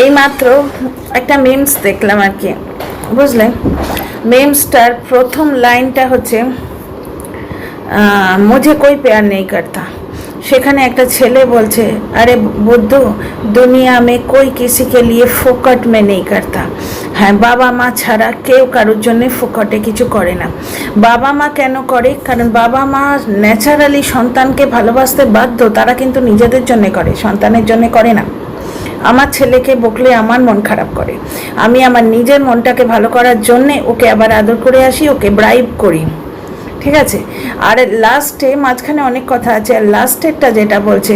এই মাত্র একটা মিমস দেখলাম আর কি, বুঝলে? মিমসটার প্রথম লাইনটা হচ্ছে মুঝে কই প্যার নেই করতা? সেখানে একটা ছেলে বলছে, আরে বুদ্ধ, দুনিয়া মে কই কিসি কে লিয়ে ফোকট মে নেই করতা? হ্যাঁ বাবা মা ছাড়া কেউ কারোর জন্যে ফোকটে কিছু করে না। বাবা মা কেন করে? কারণ বাবা মা ন্যাচারালি সন্তানকে ভালোবাসতে বাধ্য, তারা কিন্তু নিজেদের জন্য করে, সন্তানের জন্য করে না। আমার ছেলেকে বকলে আমার মন খারাপ করে। আমি আমার নিজের মনটাকে ভালো করার জন্যে ওকে আবার আদর করে আসি, ওকে ব্রাইব করি। ঠিক আছে? আর লাস্টে মাঝখানে অনেক কথা আছে, আর লাস্টেরটা যেটা বলছে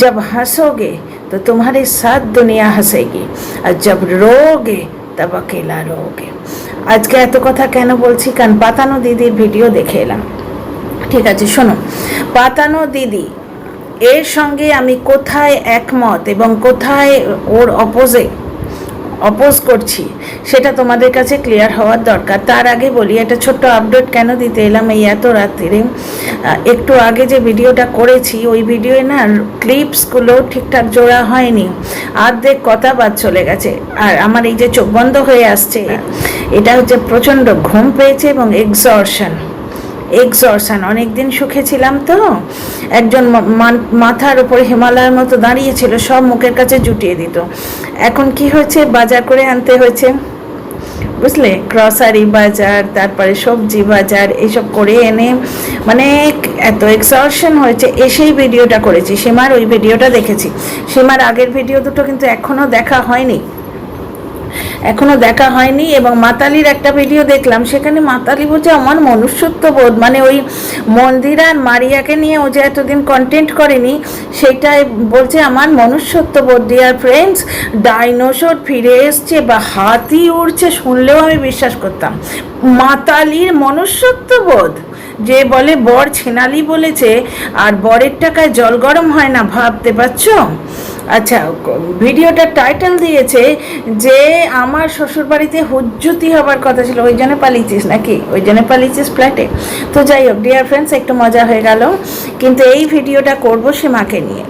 যাব হাসোগে তো তোমার সাথ দুনিয়া হাসেগি আর যাব রোগে তব অকেলা রোগে আজকে এত কথা কেন বলছি? কারণ পাতানো দিদির ভিডিও দেখে এলাম। ঠিক আছে, শোনো। পাতানো দিদি এর সঙ্গে আমি কোথায় একমত এবং কোথায় ওর অপোজে অপোজ করছি সেটা তোমাদের কাছে ক্লিয়ার হওয়ার দরকার। তার আগে বলি একটা ছোট্ট আপডেট কেন দিতে এলাম এই এত রাত্রিরে আহ, একটু আগে যে ভিডিওটা করেছি ওই ভিডিওয়ে না ক্লিপসগুলো ঠিকঠাক জোড়া হয়নি। অর্ধেক কথা বাদ চলে গেছে। আর আমার এই যে চোখ বন্ধ হয়ে আসছে এটা হচ্ছে প্রচণ্ড ঘুম পেয়েছে এবং এক্সর্শন এক্সর্শন অনেকদিন সুখে ছিলাম তো। একজন মাথার উপরে হিমালয়ের মতো দাঁড়িয়েছিল সব মুখের কাছে জুটিয়ে দিত। এখন কি হয়েছে? বাজার করে আনতে হয়েছে। বুঝলে? গ্রসারি বাজার, তারপরে সবজি বাজার এইসব করে এনে মানে এত এক্সর্শন হয়েছে। এসেই ভিডিওটা করেছি। সীমার ওই ভিডিওটা দেখেছি। সীমার আগের ভিডিও দুটো কিন্তু এখনও দেখা হয়নি। এখনও দেখা হয়নি এবং মাতালির একটা ভিডিও দেখলাম, সেখানে মাতালি বলছে, আমার মনুষ্যত্ব বোধ মানে ওই মন্দিরা আর মারিয়াকে নিয়ে ও যে এতদিন কন্টেন্ট করেনি, সেটাই বলছে, আমার মনুষ্যত্ব বোধ ডিয়ার ফ্রেন্ডস ডাইনোসর ফিরে এসছে বা হাতি উড়ছে শুনলেও আমি বিশ্বাস করতাম। মাতালির মনুষ্যত্ব বোধ যে বলে, বর ছেনালি বলেছে, আর বরের টাকায় জল গরম হয় না, ভাবতে পারছ? আচ্ছা ভিডিওটার টাইটেল দিয়েছে যে আমার শ্বশুরবাড়িতে হুজ্জুতি হবার কথা ছিল, ওই জন্য পালিয়েছিস নাকি? ওই জন্য পালিয়েছিস ফ্ল্যাটে তো যাই হোক ডিয়ার ফ্রেন্ডস একটু মজা হয়ে গেল। কিন্তু এই ভিডিওটা করব সীমাকে নিয়ে।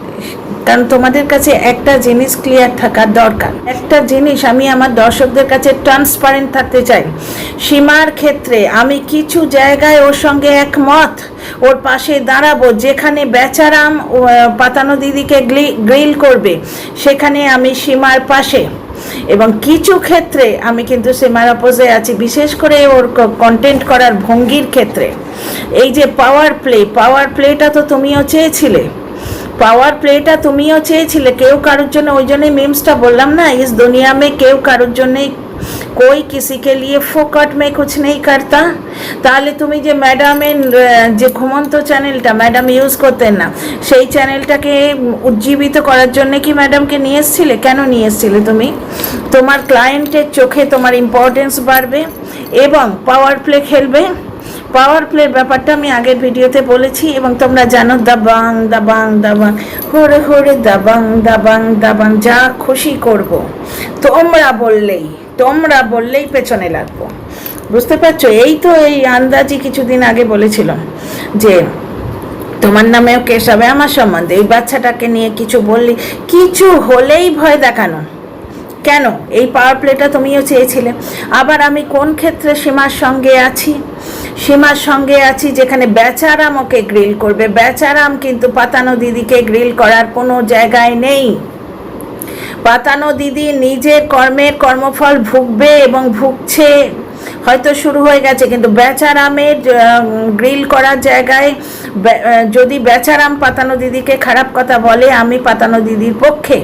কারণ তোমাদের কাছে একটা জিনিস ক্লিয়ার থাকার দরকার। একটা জিনিস আমি আমার দর্শকদের কাছে ট্রান্সপারেন্ট থাকতে চাই। সীমার ক্ষেত্রে আমি কিছু জায়গায় ওর সঙ্গে একমত। ওর পাশে দাঁড়াবো, যেখানে বেচারাম পাতানো দিদিকে গ্রিল করবে, সেখানে আমি সীমার পাশে। এবং কিছু ক্ষেত্রে আমি কিন্তু সীমার অপোজে আছি, বিশেষ করে ওর কন্টেন্ট করার ভঙ্গির ক্ষেত্রে। এই যে পাওয়ার প্লে পাওয়ার প্লেটা তো তুমিও চেয়েছিলে। পাওয়ার প্লেটা তুমিও চেয়েছিলে, কেউ কারোর জন্য, ওই জন্যই মিমসটা বললাম না ইস দুনিয়া মে কেউ কারোর জন্যই कोई किसी के लिए फोकट में कुछ नहीं करता তাহলে তুমি যে ম্যাডামের আহ, যে ঘুমন্ত চ্যানেলটা ম্যাডাম ইউজ করতেন না সেই চ্যানেলটাকে উজ্জীবিত করার জন্য কি ম্যাডামকে নিয়ে এসেছিলে কেন নিয়ে এসেছিলে তুমি তোমার ক্লায়েন্টের চোখে তোমার ইম্পর্টেন্স বাড়বে এবং পাওয়ার প্লে খেলবে পাওয়ার প্লের ব্যাপারটা আমি আগের ভিডিওতে বলেছি এবং তোমরা জানো দাবাং দাবাং দাবাং হরে হরে দাবাং দাবাং দাবাং যা খুশি করব তোমরা বললেই তোমরা বললেই পেছনে লাগবো। বুঝতে পারছ? এই তো এই আন্দাজি কিছুদিন আগে বলেছিলাম যে, তোমার নামেও কেস হবে, আমার সম্বন্ধে। এই বাচ্চাটাকে নিয়ে কিছু বললি, কিছু হলেই ভয় দেখানো। কেন? এই পাওয়ার প্লেটা তুমিও চেয়েছিলে। আবার আমি কোন ক্ষেত্রে সীমার সঙ্গে আছি? সীমার সঙ্গে আছি যেখানে বেচারাম ওকে গ্রিল করবে। বেচারাম কিন্তু পাতানো দিদিকে গ্রিল করার কোনো জায়গায় নেই। পাতানো দিদি নিজের কর্মের কর্মফল ভুগবে এবং ভুগছে। হয়তো শুরু হয়ে গেছে, কিন্তু বেচারামের গ্রিল করার জায়গায় যদি বেচারাম পাতানো দিদিকে খারাপ কথা বলে, আমি পাতানো দিদির পক্ষে।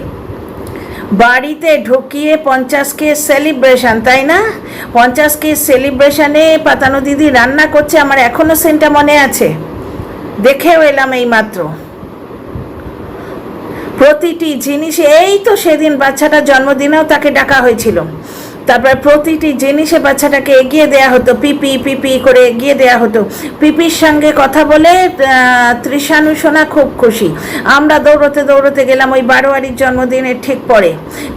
বাড়িতে ঢুকিয়ে পঞ্চাশ কে সেলিব্রেশন তাই না? পঞ্চাশ কে সেলিব্রেশনে পাতানো দিদি রান্না করছে, আমার এখনও সেন্টটা মনে আছে। দেখেও এলাম এই মাত্র প্রতিটি জিনিস এই তো সেদিন বাচ্চাটার জন্মদিনেও তাকে ডাকা হয়েছিল। তারপর প্রতিটি জিনিসে বাচ্চাটাকে এগিয়ে দেয়া হতো পিপি পিপি করে এগিয়ে দেয়া হতো। পিপির সঙ্গে কথা বলে তৃষানু সোনা খুব খুশি। আমরা দৌড়তে দৌড়তে গেলাম ওই বারোয়ারির জন্মদিনের ঠিক পরে।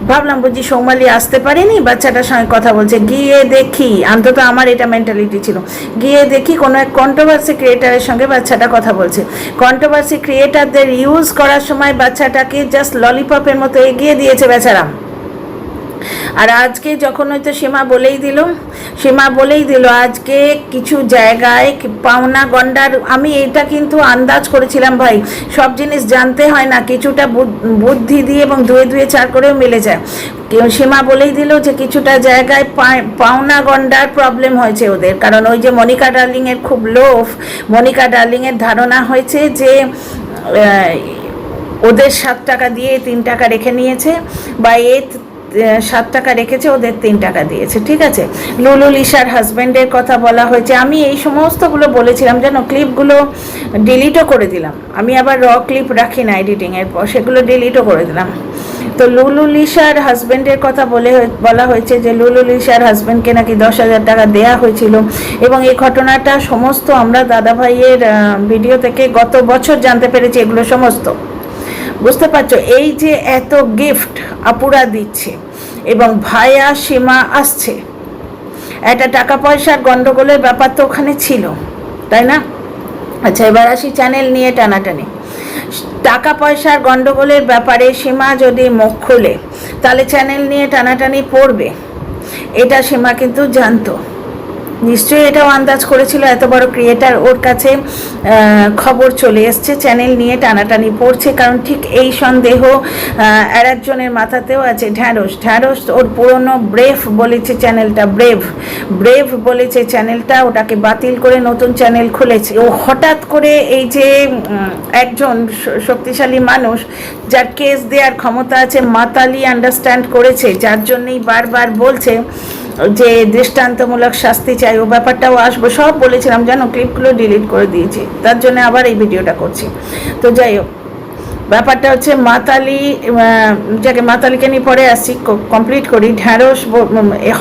ভাবলাম বুঝি সৌমালি আসতে পারেনি, বাচ্চাটার সঙ্গে কথা বলছে। গিয়ে দেখি, অন্তত আমার এটা মেন্টালিটি ছিল। গিয়ে দেখি কোনো এক কন্ট্রোভার্সি ক্রিয়েটারের সঙ্গে বাচ্চাটা কথা বলছে। কন্ট্রোভার্সি ক্রিয়েটারদের ইউজ করার সময় বাচ্চাটাকে জাস্ট ললিপপের মতো এগিয়ে দিয়েছে বেচারা আর আজকে যখন হয়তো সীমা বলেই দিল, সীমা বলেই দিল, আজকে কিছু জায়গায় পাওনা গন্ডার, আমি এটা কিন্তু আন্দাজ করেছিলাম ভাই, সব জিনিস জানতে হয় না, কিছুটা বুদ- বুদ্ধি দিয়ে এবং ধুয়ে ধুয়ে চার করেও মিলে যায়। সীমা বলেই দিল যে কিছুটা জায়গায় পাওনা গন্ডার প্রবলেম হয়েছে ওদের, কারণ ওই যে মনিকা ডার্লিংয়ের খুব লোভ, মনিকা ডার্লিংয়ের ধারণা হয়েছে যে ওদের সাত টাকা দিয়ে তিন টাকা রেখে নিয়েছে, বা এ সাত টাকা রেখেছে, ওদের তিন টাকা দিয়েছে, ঠিক আছে? লুলু লিসার হাজব্যান্ডের কথা বলা হয়েছে। আমি এই সমস্তগুলো বলেছিলাম, যেন ক্লিপগুলো ডিলিটও করে দিলাম। আমি আবার র ক্লিপ রাখি না এডিটিংয়ের পর, সেগুলো ডিলিটও করে দিলাম। তো লুলু লিসার হাজব্যান্ডের কথা বলে বলা হয়েছে যে লুলু লিসার হাজব্যান্ডকে নাকি দশ হাজার টাকা দেয়া হয়েছিল এবং এই ঘটনাটা সমস্ত আমরা দাদা ভাইয়ের ভিডিও থেকে গত বছর জানতে পেরেছি, এগুলো সমস্ত। বুঝতে পারছ? এই যে এত গিফট আপুরা দিচ্ছে এবং ভায়া সীমা আসছে, একটা টাকা পয়সার গন্ডগোলের ব্যাপার তো ওখানে ছিল, তাই না? আচ্ছা এবার আসি চ্যানেল নিয়ে টানাটানি। টাকা পয়সার গন্ডগোলের ব্যাপারে সীমা যদি মুখ খোলে, তাহলে চ্যানেল নিয়ে টানাটানি পড়বে, এটা সীমা কিন্তু জানতো। নিশ্চয়ই এটাও আন্দাজ করেছিল এত বড় ক্রিয়েটার ওর কাছে খবর চলে এসছে চ্যানেল নিয়ে টানাটানি পড়ছে, কারণ ঠিক এই সন্দেহ আর একজনের মাথাতেও আছে ঢ্যাঁড়স। ঢ্যাঁড়স ওর পুরনো ব্রেভ বলেছে চ্যানেলটা ব্রেভ। ব্রেভ বলেছে চ্যানেলটা ওটাকে বাতিল করে নতুন চ্যানেল খুলেছে। ও হঠাৎ করে এই যে একজন শক্তিশালী মানুষ, যার কেস দেওয়ার ক্ষমতা আছে, মাতালি আন্ডারস্ট্যান্ড করেছে, যার জন্যই বারবার বলছে যে দৃষ্টান্তমূলক শাস্তি চাই, ও ব্যাপারটাও আসব। সব বলেছিলাম, জানো, ক্লিপগুলো ডিলিট করে দিয়েছি। তার জন্য আবার এই ভিডিওটা করছি। তো যাই হোক, ব্যাপারটা হচ্ছে মাতালি যাকে মাতালিকে নিয়ে পরে আসছি কমপ্লিট করি, ঢ্যাঁড়স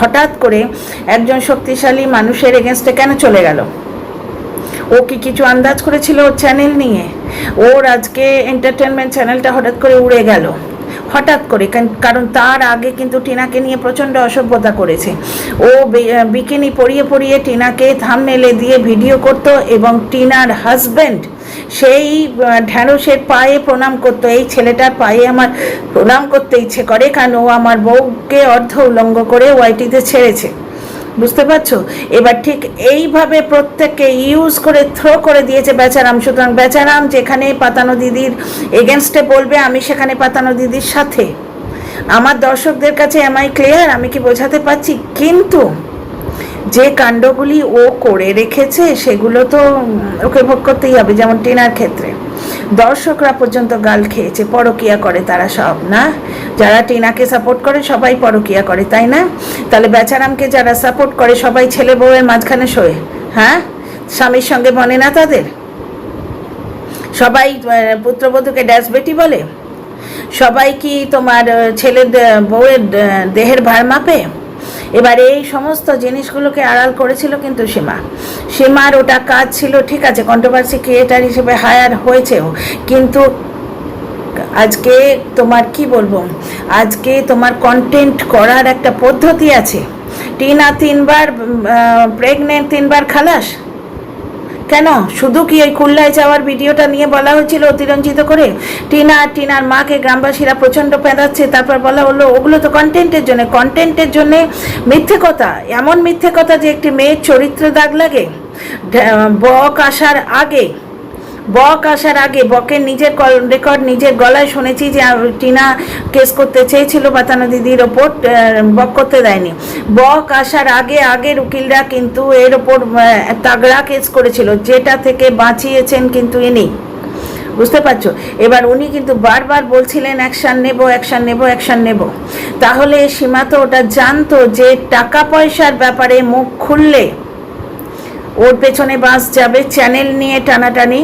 হঠাৎ করে একজন শক্তিশালী মানুষের এগেনস্টে কেন চলে গেল? ও কি কিছু আন্দাজ করেছিল ওর চ্যানেল নিয়ে? ওর আজকে এন্টারটেনমেন্ট চ্যানেলটা হঠাৎ করে উড়ে গেল। হঠাৎ করে, কারণ- তার আগে কিন্তু টিনাকে নিয়ে প্রচণ্ড অসভ্যতা করেছে। ও বিকিনি পরিয়ে পরিয়ে টিনাকে থামনেলে দিয়ে ভিডিও করত এবং টিনার হাজব্যান্ড সেই ঢ্যাঁড়সের পায়ে প্রণাম করতো, এই ছেলেটার পায়ে আমার প্রণাম করতে ইচ্ছে করে, কারণ ও আমার বউকে অর্ধ উলঙ্গ করে ওয়াইটিতে ছেড়েছে। বুঝতে পারছ? এবার ঠিক এইভাবে প্রত্যেককে ইউজ করে থ্রো করে দিয়েছে বেচারাম। সুতরাং বেচারাম যেখানে পাতানো দিদির এগেনস্টে বলবে, আমি সেখানে পাতানো দিদির সাথে। আমার দর্শকদের কাছে এমআই ক্লিয়ার আমি কি বোঝাতে পারছি? কিন্তু যে কাণ্ডগুলি ও করে রেখেছে, সেগুলো তো ওকে ভোগ করতেই হবে, যেমন টিনার ক্ষেত্রে। দর্শকরা পর্যন্ত গাল খেয়েছে, পরকিয়া করে তারা সব, না? যারা টিনাকে সাপোর্ট করে, সবাই পরকিয়া করে, তাই না? তাহলে বেচারামকে যারা সাপোর্ট করে, সবাই ছেলে বউয়ের মাঝখানে শোয়ে হ্যাঁ? স্বামীর সঙ্গে বনে না তাদের? সবাই পুত্রবধূকে ড্যাশ বেটি বলে? সবাই কি তোমার ছেলের বউয়ের দেহের ভার মাপে? এবার এই সমস্ত জিনিসগুলোকে আড়াল করেছিল কিন্তু সীমা। সীমার ওটা কাজ ছিল, ঠিক আছে কন্ট্রোভার্সি ক্রিয়েটার হিসেবে হায়ার হয়েছেও, কিন্তু আজকে তোমার কি বলব? আজকে তোমার কন্টেন্ট করার একটা পদ্ধতি আছে। টিনা তিনবার প্রেগনেন্ট তিনবার খালাস? কেন? শুধু কি ওই কুল্লায় যাওয়ার ভিডিওটা নিয়ে বলা হয়েছিল অতিরঞ্জিত করে? টিনা আর টিনার মাকে গ্রামবাসীরা প্রচণ্ড পেঁদাচ্ছে, তারপর বলা হলো, ওগুলো তো কন্টেন্টের জন্য কন্টেন্টের জন্যে মিথ্যে কথা। এমন মিথ্যে কথা যে একটি মেয়ের চরিত্র দাগ লাগে। বক আসার আগে বক আসার আগে বকের নিজের রেকর্ড নিজের গলায় শুনেছি যে টিনা কেস করতে চেয়েছিল বাতানো দিদির ওপর বক করতে দেয়নি। বক আসার আগে আগের উকিলরা কিন্তু এর ওপর তাগড়া কেস করেছিল, যেটা থেকে বাঁচিয়েছেন কিন্তু ইনি। বুঝতে পারছ? এবার উনি কিন্তু বারবার বলছিলেন, অ্যাকশান নেব অ্যাকশান নেব অ্যাকশান নেব। তাহলে সীমা তো ওটা জানতো যে টাকা পয়সার ব্যাপারে মুখ খুললে ওর পেছনে বাস যাবে চ্যানেল নিয়ে টানাটানি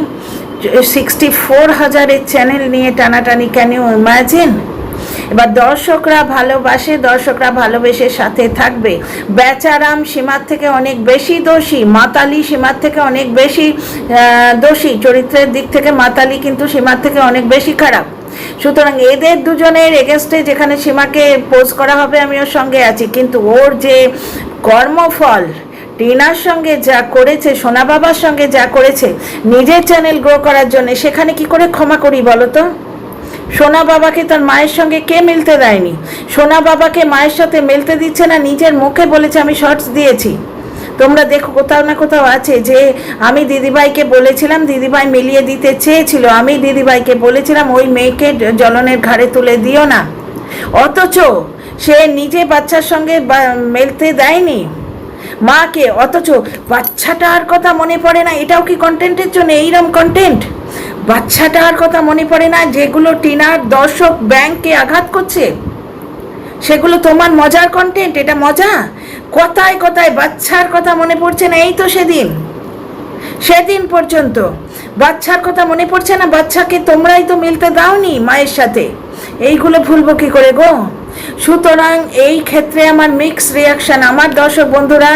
সিক্সটি ফোর হাজারের চ্যানেল নিয়ে টানাটানি ক্যান ইউ ইমাজিন এবার দর্শকরা ভালোবাসে, দর্শকরা ভালোবেসে সাথে থাকবে। বেচারাম সীমার থেকে অনেক বেশি দোষী, মাতালি সীমার থেকে অনেক বেশি দোষী। চরিত্রের দিক থেকে মাতালি কিন্তু সীমার থেকে অনেক বেশি খারাপ। সুতরাং এদের দুজনের এগেনস্টে যেখানে সীমাকে পোজ করা হবে, আমি ওর সঙ্গে আছি। কিন্তু ওর যে কর্মফল টিনার সঙ্গে যা করেছে, সোনা বাবার সঙ্গে যা করেছে, নিজের চ্যানেল গ্রো করার জন্য সেখানে কি করে ক্ষমা করি বলো তো? সোনা বাবাকে তার মায়ের সঙ্গে কে মিলতে দেয়নি? সোনা বাবাকে মায়ের সাথে মিলতে দিচ্ছে না, নিজের মুখে বলেছে, আমি শর্টস দিয়েছি। তোমরা দেখো কোথাও না কোথাও আছে যে, আমি দিদিভাইকে বলেছিলাম, দিদিভাই মিলিয়ে দিতে চেয়েছিল। আমি দিদিভাইকে বলেছিলাম, ওই মেয়েকে জলনের ঘাড়ে তুলে দিও না। অথচ সে নিজে বাচ্চার সঙ্গে মেলতে দেয়নি। মাকে, অথচ বাচ্চাটার কথা মনে পড়ে না। এটাও কি কন্টেন্টের জন্য? এইরম কন্টেন্ট বাচ্চাটার কথা মনে পড়ে না যেগুলো টিনার দর্শক ব্যাংককে আঘাত করছে? সেগুলো তোমার মজার কন্টেন্ট এটা মজা? কথায় কথায় বাচ্চার কথা মনে পড়ছে না? এই তো সেদিন। সেদিন পর্যন্ত। বাচ্চার কথা মনে পড়ছে না? বাচ্চাকে তোমরাই তো মিলতে দাওনি মায়ের সাথে। এইগুলো ভুলবো কি করে গো? সুতরাং এই ক্ষেত্রে আমার মিক্স রিয়াকশন আমার দর্শক বন্ধুরা,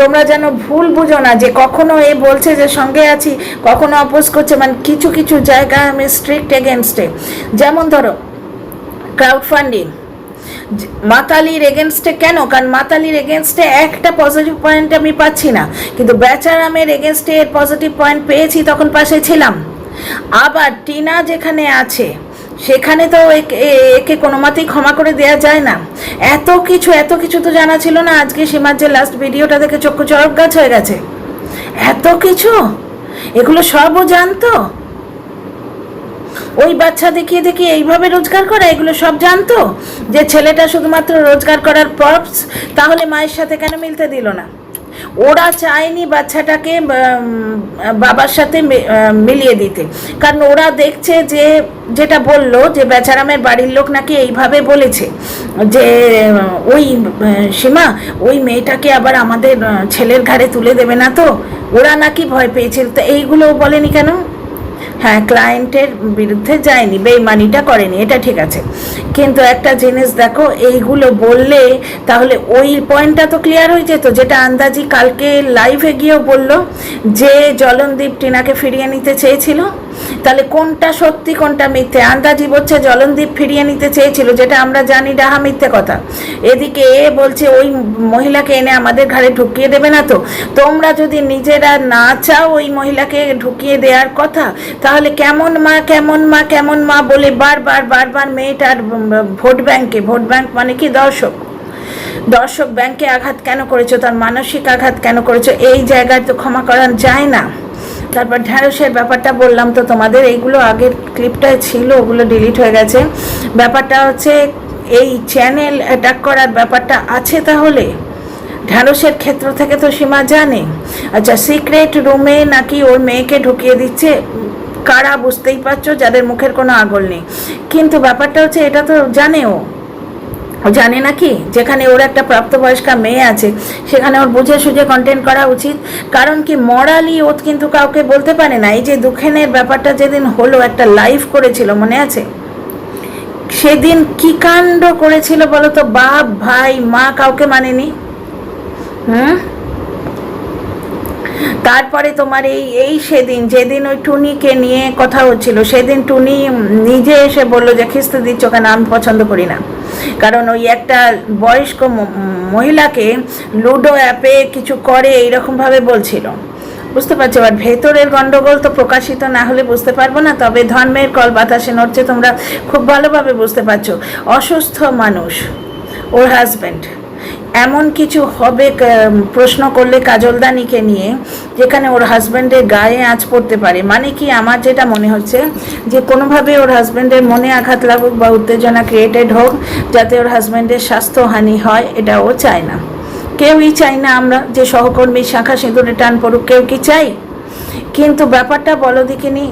তোমরা যেন ভুল বুঝো না যে কখনো এ বলছে যে সঙ্গে আছি, কখনো অপোজ করছে মানে কিছু কিছু জায়গায় আমি স্ট্রিক্ট এগেনস্টে যেমন ধরো ক্রাউড ফান্ডিং মাতালির এগেনস্টে কেন? কারণ মাতালির এগেনস্টে একটা পজিটিভ পয়েন্ট আমি পাচ্ছি না। কিন্তু বেচারামের এগেনস্টে পজিটিভ পয়েন্ট পেয়েছি, তখন পাশে ছিলাম। আবার টিনা যেখানে আছে সেখানে তো একে- কোনো মতেই ক্ষমা করে দেওয়া যায় না। এত কিছু এত কিছু তো জানা ছিল না, আজকে সীমার যে লাস্ট ভিডিওটা দেখে চক্ষু চরক গাছ হয়ে গেছে। এত কিছু? এগুলো সবও জানতো? ওই বাচ্চা দেখিয়ে দেখিয়ে এইভাবে রোজগার করা, এগুলো সব জানতো? যে ছেলেটা শুধুমাত্র রোজগার করার পরপস তাহলে মায়ের সাথে কেন মিলতে দিল না? ওরা চায়নি বাচ্চাটাকে বাবার সাথে মিলিয়ে দিতে। কারণ ওরা দেখছে যে, যেটা বলল যে বেচারামের বাড়ির লোক নাকি এইভাবে বলেছে যে, ওই সীমা, ওই মেয়েটাকে আবার আমাদের ছেলের ঘাড়ে তুলে দেবে না তো? ওরা নাকি ভয় পেয়েছিল। তো এইগুলো বলেনি কেন? হ্যাঁ ক্লায়েন্টের বিরুদ্ধে যায়নি, বেইমানিটা করেনি, এটা ঠিক আছে। কিন্তু একটা জিনিস দেখো, এইগুলো বললে তাহলে ওই পয়েন্টটা তো ক্লিয়ার হয়ে যেত, যেটা আন্দাজি কালকে লাইভে গিয়েও বলল যে জলনদীপ টিনাকে ফিরিয়ে নিতে চেয়েছিল। তাহলে কোনটা সত্যি, কোনটা মিথ্যে? আন্দাজি বলছে জলনদীপ ফিরিয়ে নিতে চেয়েছিল, যেটা আমরা জানি ডাহা মিথ্যে কথা। এদিকে এ বলছে, ওই মহিলাকে এনে আমাদের ঘরে ঢুকিয়ে দেবে না তো? তোমরা যদি নিজেরা না চাও ওই মহিলাকে ঢুকিয়ে দেওয়ার কথা তাহলে কেমন মা কেমন মা কেমন মা বলে বারবার বারবার মেয়েটার ভোট ব্যাংকে, ভোট ব্যাংক মানে কি দর্শক? দর্শক ব্যাংকে আঘাত কেন করেছ? তার মানসিক আঘাত কেন করেছ? এই জায়গায় তো ক্ষমা করা যায় না। তারপর ঢ্যাঁড়সের ব্যাপারটা বললাম তো তোমাদের, এইগুলো আগের ক্লিপটায় ছিল, ওগুলো ডিলিট হয়ে গেছে। ব্যাপারটা হচ্ছে, এই চ্যানেল অ্যাটাক করার ব্যাপারটা আছে তাহলে? ঢ্যাঁড়সের ক্ষেত্র থেকে তো সীমা জানে। আচ্ছা সিক্রেট রুমে নাকি ওর মেয়েকে ঢুকিয়ে দিচ্ছে? কারা বুঝতেই পারছ? যাদের মুখের কোনো আগল নেই। কিন্তু ব্যাপারটা হচ্ছে, এটা তো জানে ও জানে নাকি যেখানে ওর একটা প্রাপ্তবয়স্কা মেয়ে আছে, সেখানে ওর বুঝে সুঝে কন্টেন্ট করা উচিত। কারণ কি মরালি ও কিন্তু কাউকে বলতে পারে না। এই যে দুঃখেনের ব্যাপারটা যেদিন হলো, একটা লাইভ করেছিল, মনে আছে? সেদিন কি কাণ্ড করেছিল বলো তো? বাপ, ভাই, মা কাউকে মানেনি? হুম? তারপরে তোমার এই এই সেদিন, যেদিন ওই টুনিকে নিয়ে কথা হচ্ছিল, সেদিন টুনি নিজে এসে বলল যে, খিস্তে দিচ্ছ কেন? আমি পছন্দ করি না। কারণ ওই একটা বয়স্ক মহিলাকে লুডো অ্যাপে কিছু করে এইরকমভাবে বলছিল। বুঝতে পারছ? এবার ভেতরের গন্ডগোল তো প্রকাশিত না হলে বুঝতে পারব না, তবে ধর্মের কল বাতাসে নড়ছে, তোমরা খুব ভালোভাবে বুঝতে পারছ। অসুস্থ মানুষ, ওর হাজব্যান্ড এমন কিছু হবে প্রশ্ন করলে কাজলদানিকে নিয়ে, যেখানে ওর হাজব্যান্ডের গায়ে আঁচ পড়তে পারে। মানে কি আমার যেটা মনে হচ্ছে, যে কোনোভাবে ওর হাজব্যান্ডের মনে আঘাত লাগুক বা উত্তেজনা ক্রিয়েটেড হোক, যাতে ওর হাজব্যান্ডের স্বাস্থ্যহানি হয়, এটা ও চায় না। কেউই চাই না আমরা যে সহকর্মী শাখা সিঁদুরে টান পড়ুক, কেউ কি চাই কিন্তু ব্যাপারটা বলো দেখিনি,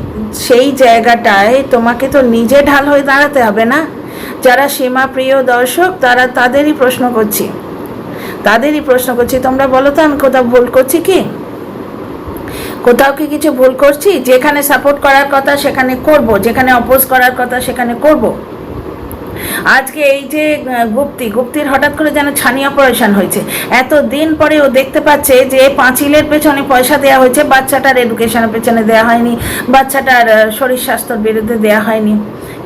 সেই জায়গাটায় তোমাকে তো নিজে ঢাল হয়ে দাঁড়াতে হবে না? যারা সীমা প্রিয় দর্শক, তারা তাদেরই প্রশ্ন করছি। তাদেরই প্রশ্ন করছি, তোমরা বলো তো, আমি কোথাও ভুল করছি কি? কোথাও কি কিছু ভুল করছি? যেখানে সাপোর্ট করার কথা সেখানে করব, যেখানে অপোজ করার কথা সেখানে করব। আজকে এই যে গুপ্তি, গুপ্তির হঠাৎ করে যেন ছানি অপারেশন হয়েছে। এত দিন পরে ও দেখতে পাচ্ছে যে পাঁচিলের পেছনে পয়সা দেওয়া হয়েছে, বাচ্চাটার এডুকেশনের পেছনে দেওয়া হয়নি, বাচ্চাটার শরীর স্বাস্থ্যের বিরুদ্ধে দেওয়া হয়নি।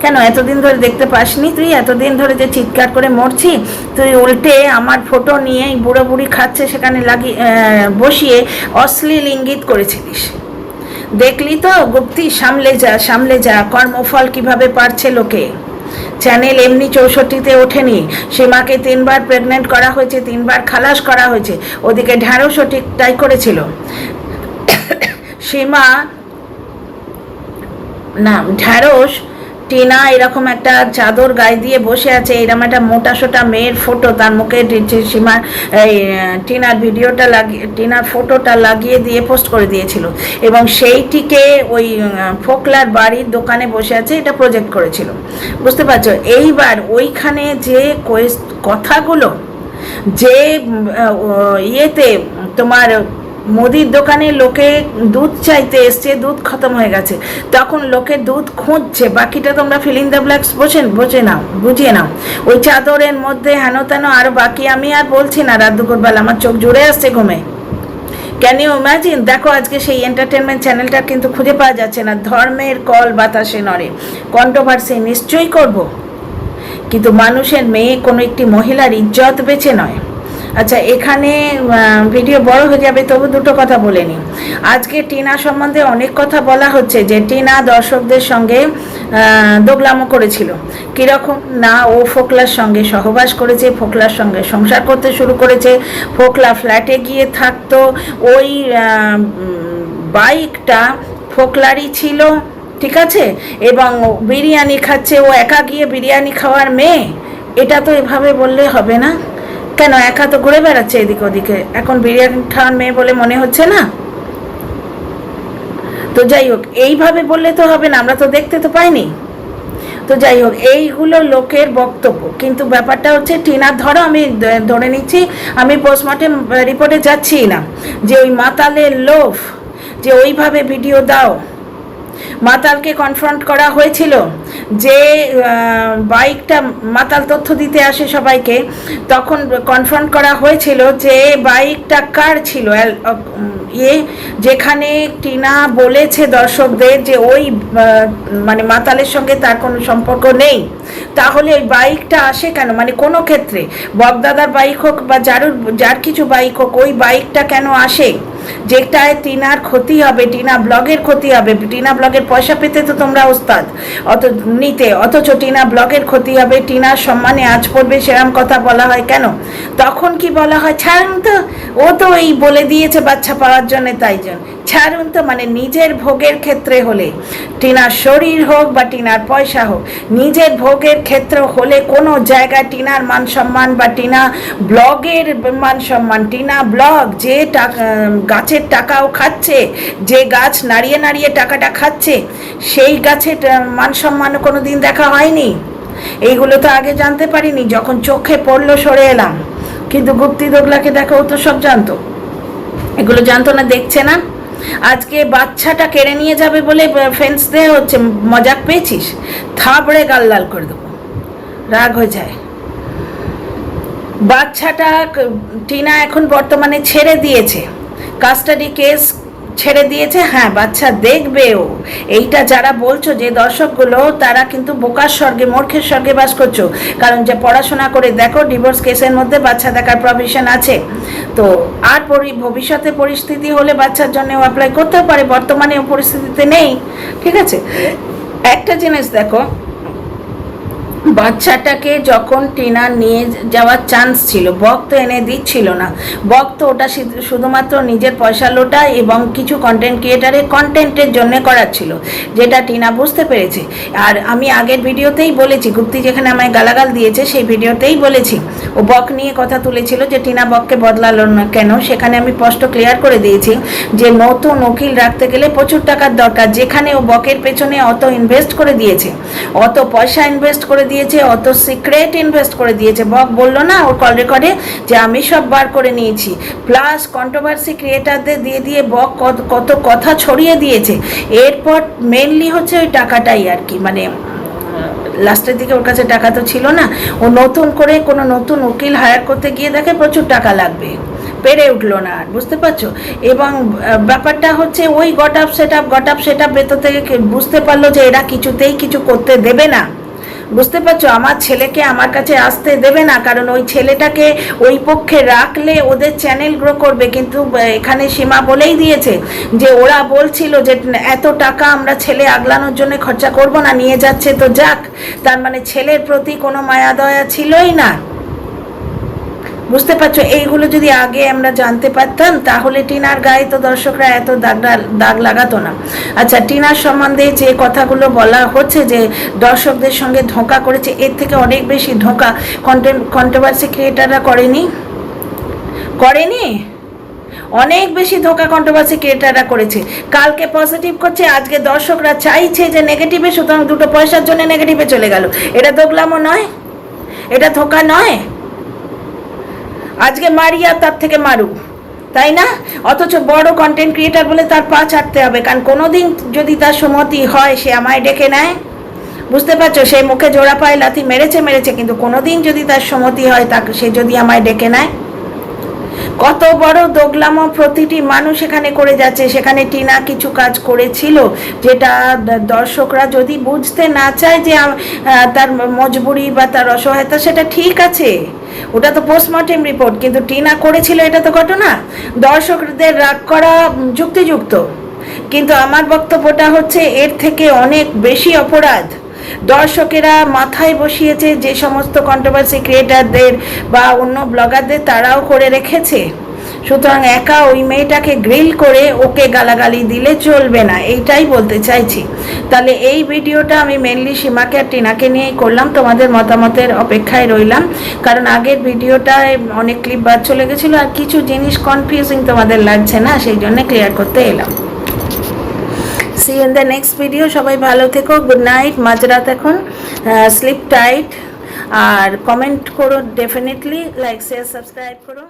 কেন এতদিন ধরে দেখতে পাসনি তুই? এতদিন ধরে যে চিৎকার করে মরছি, তুই উল্টে আমার ফটো নিয়ে বুড়ো বুড়ি খাচ্ছে, সেখানে লাগিয়ে বসিয়ে অশ্লীল ইঙ্গিত করেছিলিস। দেখলি তো গুপ্তি, সামলে যা সামলে যা, কর্মফল কীভাবে পারছে লোকে? চ্যানেল এমনি চৌষট্টিতে ওঠেনি, সীমাকে তিনবার প্রেগনেন্ট করা হয়েছে, তিনবার খালাস করা হয়েছে, ওদিকে ঢ্যাঁড়সও ঠিক তাই করেছিল। সীমা, না, ঢ্যাঁড়স টিনা এরকম একটা চাদর গায়ে দিয়ে বসে আছে এরকম একটা মোটা সোটা মেয়ের ফটো তার মুখে সীমার এই, টিনার ভিডিওটা লাগিয়ে, টিনার ফটোটা লাগিয়ে দিয়ে পোস্ট করে দিয়েছিল। এবং সেইটিকে ওই ফোকলার বাড়ির দোকানে বসে আছে, এটা প্রজেক্ট করেছিল। বুঝতে পারছ? এইবার ওইখানে যে কথাগুলো, যে ইয়েতে তোমার মুদির দোকানে লোকে দুধ চাইতে এসছে, দুধ খতম হয়ে গেছে। তখন লোকে দুধ খুঁজছে, বাকিটা তোমরা ফিলিং দ্য ব্ল্যাক্স বোঝেন বোঝে নাও, বুঝিয়ে নাও। ওই চাদরের মধ্যে হেন তেন আরও বাকি আমি আর বলছি না, রাত দুপুরবেলা আমার চোখ জুড়ে আসছে ঘুমে। ক্যান ইউ ইমাজিন দেখো, আজকে সেই এন্টারটেনমেন্ট চ্যানেলটা কিন্তু খুঁজে পাওয়া যাচ্ছে না। ধর্মের কল বাতাসে নড়ে। কন্ট্রোভার্সি নিশ্চয়ই করব। কিন্তু মানুষের মেয়ে কোনো একটি মহিলার ইজ্জত বেছে নয়। আচ্ছা এখানে ভিডিও বড় হয়ে যাবে, তবু দুটো কথা বলে নিই। আজকে টিনা সম্বন্ধে অনেক কথা বলা হচ্ছে যে টিনা দর্শকদের সঙ্গে দোগলামো করেছিল। কীরকম না ও ফোকলার সঙ্গে সহবাস করেছে, ফোকলার সঙ্গে সংসার করতে শুরু করেছে, ফোকলা ফ্ল্যাটে গিয়ে থাকতো, ওই বাইকটা ফোকলারই ছিল, ঠিক আছে? এবং বিরিয়ানি খাচ্ছে, ও একা গিয়ে বিরিয়ানি খাওয়ার মেয়ে? এটা তো এভাবে বললে হবে না। কেন? একা তো ঘুরে বেড়াচ্ছে এদিক ওদিকে। এখন বিরিয়ানি খাওয়ার মেয়ে বলে মনে হচ্ছে না? তো যাই হোক, এইভাবে বললে তো হবে না, আমরা তো দেখতে তো পাইনি। তো যাই হোক, এইগুলো লোকের বক্তব্য। কিন্তু ব্যাপারটা হচ্ছে টিনার ধরো আমি ধরে নিচ্ছি, আমি পোস্টমর্টেম রিপোর্টে যাচ্ছি না। যে ওই মাতালের লোভ, যে ওইভাবে ভিডিও দাও। মাতালকে কনফ্রন্ট করা হয়েছিল যে বাইকটা মাতাল তথ্য দিতে আসে সবাইকে, তখন কনফ্রন্ট করা হয়েছিল যে বাইকটা কার ছিল? ইয়ে যেখানে টিনা বলেছে দর্শকদের যে ওই মানে মাতালের সঙ্গে তার কোনো সম্পর্ক নেই। তাহলে ওই বাইকটা আসে কেন? মানে কোনো ক্ষেত্রে। বগদাদার বাইক হোক বা যারুর, যার কিছু বাইক হোক, ওই বাইকটা কেন আসে? যেটায় টিনার ক্ষতি হবে, টিনা ব্লগের ক্ষতি হবে, টিনা ব্লগের পয়সা পেতে তো তোমরা ওস্তাদ। অত নিতে, অথচ টিনা ব্লগের ক্ষতি হবে, টিনার সম্মানে আজ পড়বে সেরম কথা বলা হয় কেন? তখন কি বলা হয়? ছাড়ুন তো, ও তো এই বলে দিয়েছে বাচ্চা পাওয়ার জন্য তাই জন্য। ছাড়ুন তো মানে নিজের ভোগের ক্ষেত্রে হলে, টিনার শরীর হোক বা টিনার পয়সা হোক, নিজের ভোগের ক্ষেত্র হলে কোনো জায়গায় টিনার মান সম্মান বা টিনা ব্লগের মান সম্মান, টিনা ব্লগ যে টাকা গাছের টাকাও খাচ্ছে, যে গাছ নাড়িয়ে নাড়িয়ে টাকাটা খাচ্ছে, সেই গাছের মান সম্মানও কোনো দিন দেখা হয়নি। এইগুলো তো আগে জানতে পারিনি, যখন চোখে পড়ল সরে এলাম। কিন্তু গুপ্তি দোগলাকে দেখো তো সব জানতো। এগুলো জানতো না, দেখছে না। আজকে বাচ্চাটা কেড়ে নিয়ে যাবে বলে ফেন্স দেওয়া হচ্ছে, মজাক পেয়েছিস? থাবড়ে গাল লাল করে দেবো। রাগ হয়ে যায়। বাচ্চাটা টিনা এখন বর্তমানে ছেড়ে দিয়েছে। কাস্টাডি কেস ছেড়ে দিয়েছে। হ্যাঁ বাচ্চা দেখবে ও। এইটা যারা বলছো, যে দর্শকগুলো, তারা কিন্তু বোকার স্বর্গে, মূর্খের স্বর্গে বাস করছ। কারণ যে পড়াশোনা করে দেখো ডিভোর্স কেসের মধ্যে বাচ্চা দেখার প্রভিশন আছে। তো আর ভবিষ্যতে পরিস্থিতি হলে বাচ্চার জন্য অ্যাপ্লাই করতেও পারে। বর্তমানে পরিস্থিতিতে নেই। ঠিক আছে? একটা জিনিস দেখো বাচ্চাটাকে যখন টিনা নিয়ে যাওয়ার চান্স ছিল বক তো এনে দিচ্ছিল না। বক তো ওটা শুধুমাত্র নিজের পয়সা লোটা এবং কিছু কন্টেন্ট ক্রিয়েটারের কন্টেন্টের জন্য করাচ্ছিল, যেটা টিনা বুঝতে পেরেছে। আর আমি আগের ভিডিওতেই বলেছি, গুপ্তি যেখানে আমায় গালাগাল দিয়েছে, সেই ভিডিওতেই বলেছি। ও বক নিয়ে কথা তুলেছিল যে টিনা বককে বদলালো না কেন, সেখানে আমি স্পষ্ট ক্লিয়ার করে দিয়েছি যে নতুন উকিল রাখতে গেলে প্রচুর টাকার দরকার, যেখানে ও বকের পেছনে অত ইনভেস্ট করে দিয়েছে। অত পয়সা ইনভেস্ট করে দিয়েছে, অত সিক্রেট ইনভেস্ট করে দিয়েছে। বক বলল, না, ওর কল রেকর্ডে যে আমি সব বার করে নিয়েছি। প্লাস কন্ট্রোভার্সি ক্রিয়েটারদের দিয়ে দিয়ে বক কত কথা ছড়িয়ে দিয়েছে। এরপর মেনলি হচ্ছে ওই টাকাটাই আর কি। মানে লাস্টের দিকে ওর কাছে টাকা তো ছিল না। ও নতুন করে কোনো নতুন উকিল হায়ার করতে গিয়ে দেখে প্রচুর টাকা লাগবে। পেরে উঠল না বুঝতে পারছ? এবং ব্যাপারটা হচ্ছে ওই got up set up got up set up ভেতর থেকে বুঝতে পারল যে এরা কিছুতেই কিছু করতে দেবে না। বুঝতে পারছ? আমার ছেলেকে আমার কাছে আসতে দেবে না, কারণ ওই ছেলেটাকে ওই পক্ষে রাখলে ওদের চ্যানেল গ্রো করবে। কিন্তু এখানে সীমা বলেই দিয়েছে যে ওরা বলছিল যে এত টাকা আমরা ছেলে আগলানোর জন্য খরচা করব না, নিয়ে যাচ্ছে। তো যাক, তার মানে ছেলের প্রতি কোনো মায়া দয়া ছিলই না। বুঝতে পারছ? এইগুলো যদি আগে আমরা জানতে পারতাম, তাহলে টিনার গায়ে তো দর্শকরা এত দাগ দাগ লাগাতো না। আচ্ছা টিনার সম্বন্ধে যে কথাগুলো বলা হচ্ছে যে দর্শকদের সঙ্গে ধোঁকা করেছে, এর থেকে অনেক বেশি ধোঁকা কন্ট্রোভার্সি ক্রিয়েটাররা করেনি? করেনি? অনেক বেশি ধোঁকা কন্ট্রোভার্সি ক্রিয়েটাররা করেছে। কালকে পজিটিভ করছে, আজকে দর্শকরা চাইছে যে নেগেটিভে সুতরাং দুটো পয়সার জন্য নেগেটিভে চলে গেল। এটা দোগলামও নয়। এটা ধোঁকা নয়। আজকে মারি আর তার থেকে মারুক, তাই না? অথচ বড় কন্টেন্ট ক্রিয়েটার বলে তার পা ছাড়তে হবে, কারণ কোনো দিন যদি তার সমতি হয়, সে আমায় ডেকে নেয়। বুঝতে পারছ? সে মুখে জোড়া পায়ে লাথি মেরেছে মেরেছে, কিন্তু কোনোদিন যদি তার সমতি হয়, তাকে সে যদি আমায় ডেকে নেয়। কত বড় দোগলামো প্রতিটি মানুষ এখানে করে যাচ্ছে। সেখানে টিনা কিছু কাজ করেছিল যেটা দর্শকরা যদি বুঝতে না চায় যে তার মজবুরি বা তার অসহায়তা, সেটা ঠিক আছে। ওটা তো পোস্টমর্টেম রিপোর্ট কিন্তু টিনা করেছিল এটা তো ঘটনা। দর্শকদের রাগ করা যুক্তিযুক্ত। কিন্তু আমার বক্তব্যটা হচ্ছে, এর থেকে অনেক বেশি অপরাধ। দর্শকেরা মাথায় বসিয়েছে যে সমস্ত কন্ট্রোভার্সি ক্রিয়েটারদের বা অন্য ব্লগারদের তারাও করে রেখেছে। সুতরাং একা ওই মেয়েটাকে গ্রিল করে ওকে গালাগালি দিলে চলবে না, এইটাই বলতে চাইছি। তাহলে এই ভিডিওটা আমি মেনলি সীমাকে আর টিনাকে নিয়েই করলাম, তোমাদের মতামতের অপেক্ষায় রইলাম। কারণ আগের ভিডিওটায় অনেক ক্লিপ বাদ চলে গেছিল, আর কিছু জিনিস কনফিউজিং তোমাদের লাগছে না, সেই জন্য ক্লিয়ার করতে এলাম। See in the next video সবাই ভালো থেকো। গুড নাইট মাঝরাত এখন স্লিপ টাইট আর কমেন্ট করো ডেফিনেটলি লাইক শেয়ার সাবস্ক্রাইব করো।